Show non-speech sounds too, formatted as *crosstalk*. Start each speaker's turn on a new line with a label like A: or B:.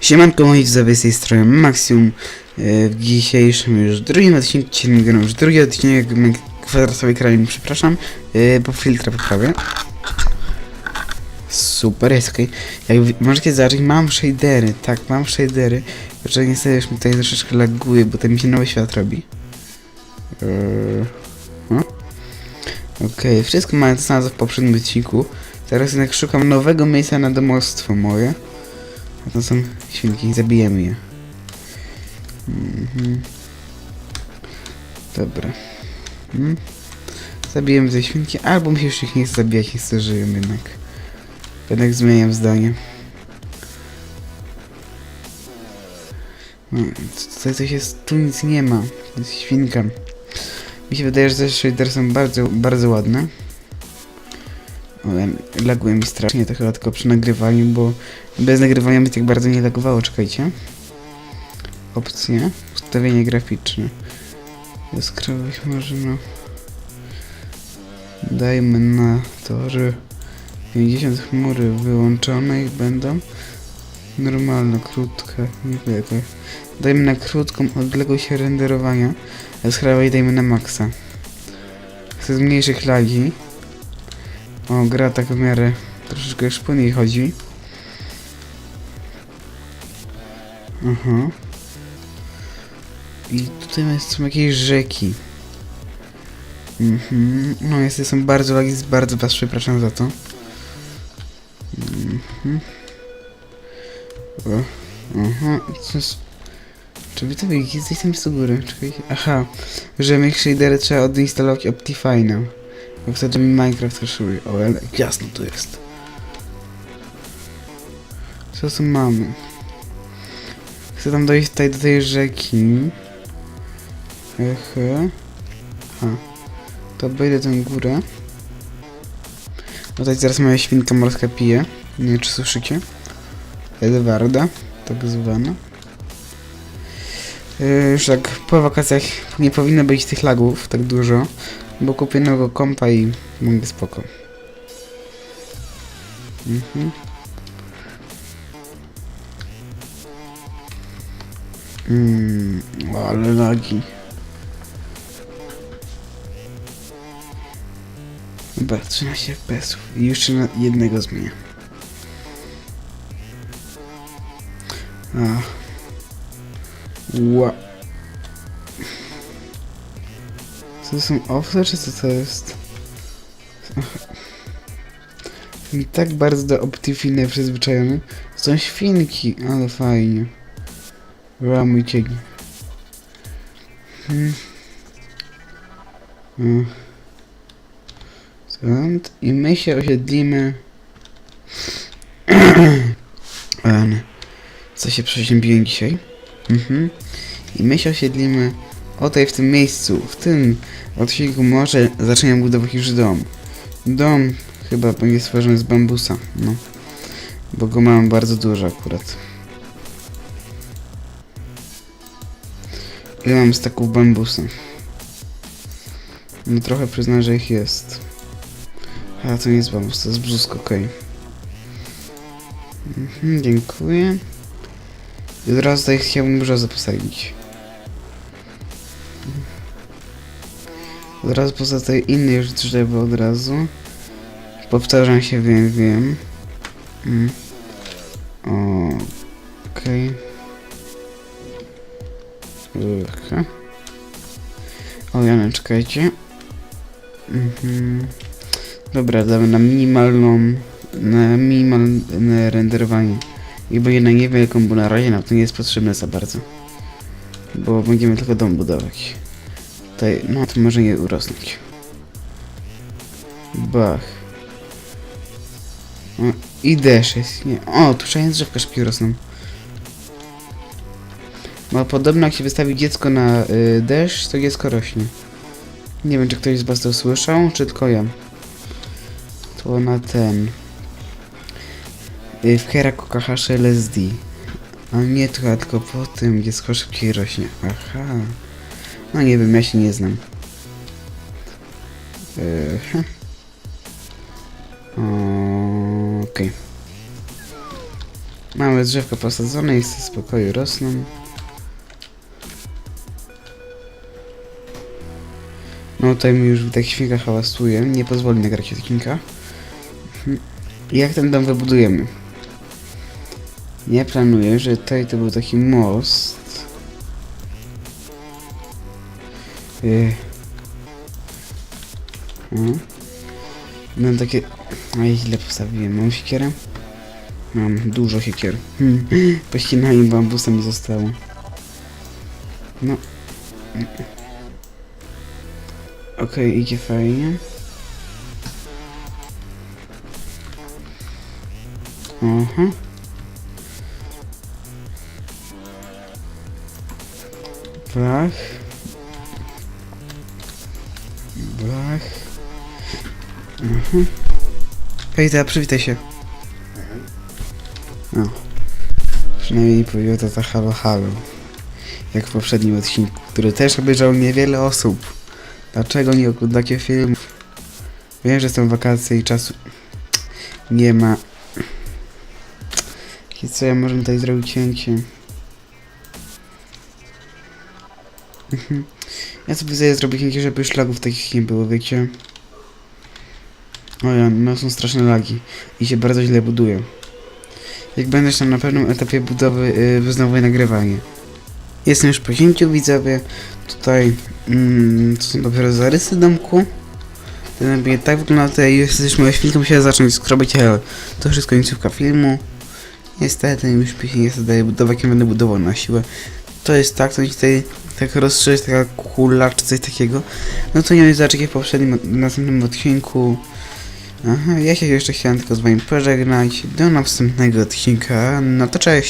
A: Siemanko moi widzowie z tej strony Maximum E, W dzisiejszym już drugim odcinku Dzisiaj nagrywam już drugi odcinek Kwadratowej Krainy, przepraszam. E, Bo filtra poprawię. Super, jest okej. Jak możecie zobaczyć, mam shadery Tak, mam shadery Że niestety już mi tutaj troszeczkę laguje Bo ten mi się nowy świat robi. Eee, no. Okej, wszystko mamy to samo w poprzednim odcinku Teraz jednak szukam nowego miejsca na domostwo moje a to są świnki, zabijemy je. Mhm. Dobra. Mhm. Zabijemy te świnki, albo mi się już ich nie chce zabijać, nie chcę żyją jednak. Jednak zmieniam zdanie. No, tutaj coś jest, tu nic nie ma. To jest świnka. Mi się wydaje, że te shadery są bardzo, bardzo ładne. Laguje mi strasznie, to chyba tylko przy nagrywaniu, bo bez nagrywania mi tak bardzo nie lagowało, czekajcie. Opcje, ustawienie graficzne. Jaskrawość może no... Dajmy na to, że 50 chmury wyłączone i będą normalne, krótkie, niewielkie. Dajmy na krótką odległość renderowania, jaskrawość dajmy na maksa. Chcę zmniejszyć lagi. O, gra tak w miarę troszeczkę już płynniej chodzi. Aha. I tutaj są jakieś rzeki. Mhm. No, jest, są bardzo lagi, bardzo was przepraszam za to. Mhm. O, aha, co jest... Czy wy to? Jesteś tam z góry, czekajcie. Aha, że make shadery trzeba odinstalować Optifine'a. Bo wtedy mi Minecraft kraszuje. O, ale jasno to jest. Co tu mamy? Chcę tam dojść tutaj do tej rzeki. Ehe. Ha. To obejdę tę górę. No tutaj zaraz moja świnka morska pije. Nie wiem, czy słyszycie? Edwarda, tak zwana. Yy, Już tak po wakacjach nie powinno być tych lagów tak dużo, bo kupię nowego kompa i mogę spoko. Mhm. Mm, ale lagi. Dobra, 13 FPS i jeszcze jednego zmienię. A. Ła. Co to są owce, czy co to jest? Jestem tak bardzo do Optifine przyzwyczajony. Są świnki, ale fajnie. Ła, mój cień. Hmm. Stąd. I my się osiedlimy... *clears throat* Co się przeziębiłem dzisiaj? Mhm. I my się osiedlimy o tutaj w tym miejscu, w tym odcinku może zaczniemy budować już dom. Dom chyba będzie stworzony z bambusa, no. Bo go mam bardzo dużo akurat. Ile mam staków bambusa? No trochę przyznam, że ich jest. A to nie jest bambus, to jest brzusk, okej. Mhm, dziękuję. I od razu tutaj chciałbym brzozę posadzić. Od razu poza tej innej już drzewo od razu. Powtarzam się, wiem, wiem. Mm. Okej. Okay. O, Jana, czekajcie. Mhm. Dobra, damy na minimalną, na minimalne renderowanie. I będzie na niewielką, bo na razie nam to nie jest potrzebne za bardzo. Bo będziemy tylko dom budować. Tutaj, no to może nie urosnąć. Bach. O, I deszcz jest, nie. O, tu szajne drzewka szybciej rosną. Bo podobno jak się wystawi dziecko na y, deszcz, to dziecko rośnie. Nie wiem, czy ktoś z was to słyszał, czy tylko ja. To na ten... Y, w Heraku KHS LSD. A nie, tylko po tym dziecko szybciej rośnie. Aha. No nie wiem, ja się nie znam. Yy, hm. Okej. Mamy drzewko posadzone i w spokoju rosną. No tutaj mi już tak świnka hałasuje, nie pozwoli nagrać odcinka. Mhm. Jak ten dom wybudujemy? Ja planuję, że tutaj to był taki most. Yy. Mhm. Mam takie... Ej, źle postawiłem. Mam siekierę? Mam dużo siekier. Hmm. *gasps* Pościnanie bambusa mi zostało. No. Okej, idzie fajnie. Aha. Blach. Blach. Mhm. Hej, ta, przywitaj się. No. Przynajmniej powiedział to ta halo halo. Jak w poprzednim odcinku, który też obejrzał niewiele osób. Dlaczego nie oglądacie filmów? Wiem, że są wakacje i czasu nie ma. I co, ja możemy tutaj zrobić cięcie. Mhm. Ja sobie zrobię cięcie, żeby szlagów takich nie było, wiecie? O ja, no są straszne lagi i się bardzo źle buduje. Jak będziesz tam na pewnym etapie budowy, yy, nagrywanie. Jestem już po cięciu, widzowie. Tutaj mm, to są dopiero zarysy domku. Ten będzie tak wygląda tutaj, jesteśmy świnką, musiała zacząć skrobić, ale to już jest końcówka filmu. Niestety, już później nie zadaję budować, będę budował na siłę. To jest tak, to mi tutaj tak rozszerzyć, taka kula czy coś takiego. No to nie wiem, jak w poprzednim, następnym odcinku. Aha, ja się jeszcze chciałem tylko z wami pożegnać. Do następnego odcinka. No to cześć.